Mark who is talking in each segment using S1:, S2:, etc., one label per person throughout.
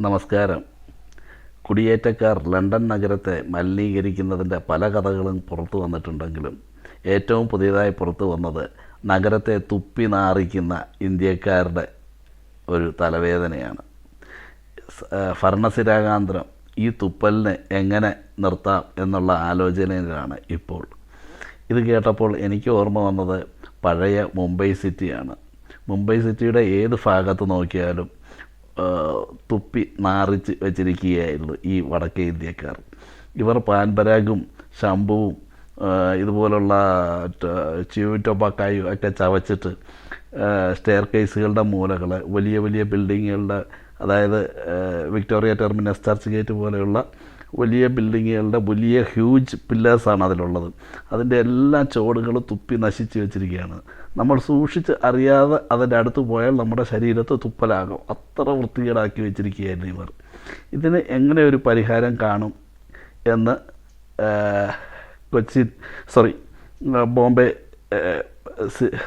S1: നമസ്കാരം. കുടിയേറ്റക്കാർ ലണ്ടൻ നഗരത്തെ മലിനീകരിക്കുന്നതിന്റെ പല കഥകളും പുറത്തു വന്നിട്ടുണ്ടെങ്കിലും ഏറ്റവും പുതിയതായി പുറത്തു വന്നത് നഗരത്തെ തുപ്പി നാറിക്കുന്ന ഇന്ത്യക്കാരുടെ ഒരു തലവേദനയാണ്. ഭരണസിരാകാന്തരം ഈ തുപ്പലിനെ എങ്ങനെ നിർത്താം എന്നുള്ള ആലോചനയിലാണ് ഇപ്പോൾ. ഇത് കേട്ടപ്പോൾ എനിക്ക് ഓർമ്മ വന്നത് പഴയ മുംബൈ സിറ്റിയാണ്. മുംബൈ സിറ്റിയുടെ ഏത് ഭാഗത്ത് നോക്കിയാലും തുപ്പി നാറിച്ച് വെച്ചിരിക്കുകയായിരുന്നു ഈ വടക്കേ ഇന്ത്യക്കാർ. ഇവർ പാൻപരാഗും ശംഭുവും ഇതുപോലുള്ള ച്യൂവ് ടൊബാക്കായും ഒക്കെ ചവച്ചിട്ട് സ്റ്റെയർ കേസുകളുടെ മൂലകൾ വലിയ വലിയ ബിൽഡിങ്ങുകളുടെ അതായത് വിക്ടോറിയ ടെർമിനസ് ചർച്ച് ഗേറ്റ് പോലെയുള്ള വലിയ ബിൽഡിങ്ങുകളുടെ വലിയ ഹ്യൂജ് പില്ലേഴ്സാണ് അതിലുള്ളത്. അതിന്റെ എല്ലാ ചുവടുകളും തുപ്പി നശിച്ച് വെച്ചിരിക്കുകയാണ്. നമ്മൾ സൂക്ഷിച്ച് അറിയാതെ അതിന്റെ അടുത്ത് പോയാൽ നമ്മുടെ ശരീരത്ത് തുപ്പലാകും. അത്ര വൃത്തികേടാക്കി വെച്ചിരിക്കുകയായിരുന്നു ഇവർ. ഇതിന് എങ്ങനെ ഒരു പരിഹാരം കാണും എന്ന് കൊച്ചി സോറി ബോംബെ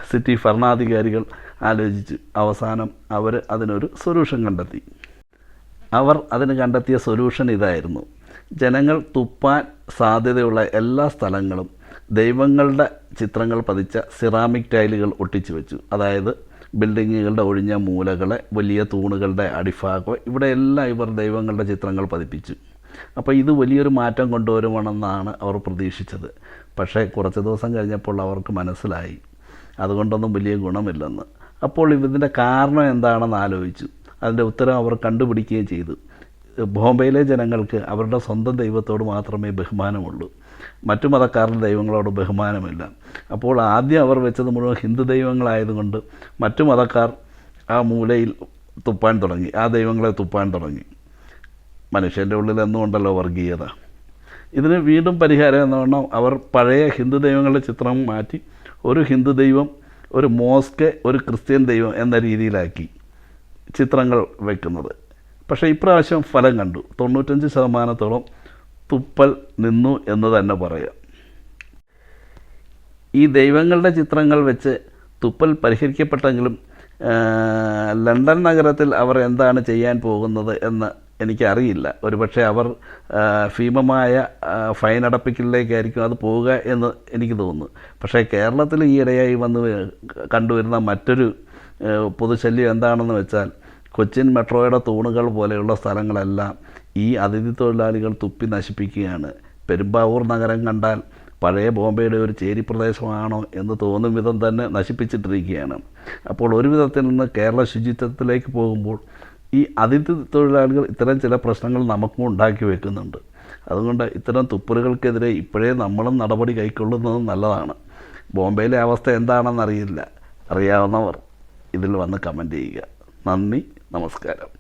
S1: സിറ്റി ഭരണാധികാരികൾ ആലോചിച്ച് അവസാനം അവർ അതിനൊരു സൊല്യൂഷൻ കണ്ടെത്തി. അവർ അതിന് കണ്ടെത്തിയ സൊല്യൂഷൻ ഇതായിരുന്നു. ജനങ്ങൾ തുപ്പാൻ സാധ്യതയുള്ള എല്ലാ സ്ഥലങ്ങളും ദൈവങ്ങളുടെ ചിത്രങ്ങൾ പതിച്ച സിറാമിക് ടൈലുകൾ ഒട്ടിച്ചു വെച്ചു. അതായത് ബിൽഡിങ്ങുകളുടെ ഒഴിഞ്ഞ മൂലകളെ വലിയ തൂണുകളുടെ അടിഭാഗം ഇവിടെയെല്ലാം ഇവർ ദൈവങ്ങളുടെ ചിത്രങ്ങൾ പതിപ്പിച്ചു. അപ്പോൾ ഇത് വലിയൊരു മാറ്റം കൊണ്ടുവരുമെന്നാണ് അവർ പ്രതീക്ഷിച്ചത്. പക്ഷേ കുറച്ച് ദിവസം കഴിഞ്ഞപ്പോൾ അവർക്ക് മനസ്സിലായി. അതുകൊണ്ടൊന്നും വലിയ ഗുണമില്ലെന്ന്. അപ്പോൾ ഇതിന്റെ കാരണം എന്താണെന്ന് ആലോചിച്ചു. അതിന്റെ ഉത്തരം അവർ കണ്ടുപിടിക്കുകയും ചെയ്തു. ബോംബെയിലെ ജനങ്ങൾക്ക് അവരുടെ സ്വന്തം ദൈവത്തോട് മാത്രമേ ബഹുമാനമുള്ളൂ. മറ്റു മതക്കാരുടെ ദൈവങ്ങളോട് ബഹുമാനമില്ല. അപ്പോൾ ആദ്യം അവർ വെച്ചത് മുഴുവൻ ഹിന്ദു ദൈവങ്ങളായതുകൊണ്ട് മറ്റു മതക്കാർ ആ മൂലയിൽ തുപ്പാൻ തുടങ്ങി. ആ ദൈവങ്ങളെ തുപ്പാൻ തുടങ്ങി. മനുഷ്യന്റെ ഉള്ളിൽ എന്നുകൊണ്ടല്ലോ വർഗീയത? ഇതിന് വീണ്ടും പരിഹാരം എന്ന് പറഞ്ഞാൽ അവർ പഴയ ഹിന്ദു ദൈവങ്ങളുടെ ചിത്രം മാറ്റി ഒരു ഹിന്ദു ദൈവം ഒരു മോസ്ക് ഒരു ക്രിസ്ത്യൻ ദൈവം എന്ന രീതിയിലാക്കി ചിത്രങ്ങൾ വയ്ക്കുന്നത് പക്ഷേ ഇപ്രാവശ്യം ഫലം കണ്ടു. തൊണ്ണൂറ്റഞ്ച് ശതമാനത്തോളം തുപ്പൽ നിന്നു എന്ന് തന്നെ പറയാം. ഈ ദൈവങ്ങളുടെ ചിത്രങ്ങൾ വെച്ച് തുപ്പൽ പരിഹരിക്കപ്പെട്ടെങ്കിലും ലണ്ടൻ നഗരത്തിൽ അവർ എന്താണ് ചെയ്യാൻ പോകുന്നത് എന്ന് എനിക്കറിയില്ല. ഒരുപക്ഷെ അവർ ഭീമമായ ഫൈൻ അടപ്പിക്കലിലേക്കായിരിക്കും അത് പോവുക എന്ന് എനിക്ക് തോന്നുന്നു. പക്ഷേ കേരളത്തിൽ ഈയിടെയായി വന്ന് കണ്ടുവരുന്ന മറ്റൊരു പൊതുശല്യം എന്താണെന്ന് വെച്ചാൽ കൊച്ചിൻ മെട്രോയുടെ തൂണുകൾ പോലെയുള്ള സ്ഥലങ്ങളെല്ലാം ഈ അതിഥി തൊഴിലാളികൾ തുപ്പി നശിപ്പിക്കുകയാണ്. പെരുമ്പാവൂർ നഗരം കണ്ടാൽ പഴയ ബോംബെയുടെ ഒരു ചേരി പ്രദേശമാണോ എന്ന് തോന്നും വിധം തന്നെ നശിപ്പിച്ചിട്ടിരിക്കുകയാണ്. അപ്പോൾ ഒരു വിധത്തിൽ നിന്ന് കേരള ശുചിത്വത്തിലേക്ക് പോകുമ്പോൾ ഈ അതിഥി തൊഴിലാളികൾ ഇത്തരം ചില പ്രശ്നങ്ങൾ നമുക്കും ഉണ്ടാക്കി വെക്കുന്നുണ്ട്. അതുകൊണ്ട് ഇത്തരം തുപ്പലുകൾക്കെതിരെ ഇപ്പോഴേ നമ്മളും നടപടി കൈക്കൊള്ളുന്നത് നല്ലതാണ്. ബോംബെയിലെ അവസ്ഥ എന്താണെന്നറിയില്ല. അറിയാവുന്നവർ ഇതിൽ വന്ന് കമന്റ് ചെയ്യുക. നന്ദി. നമസ്കാരം.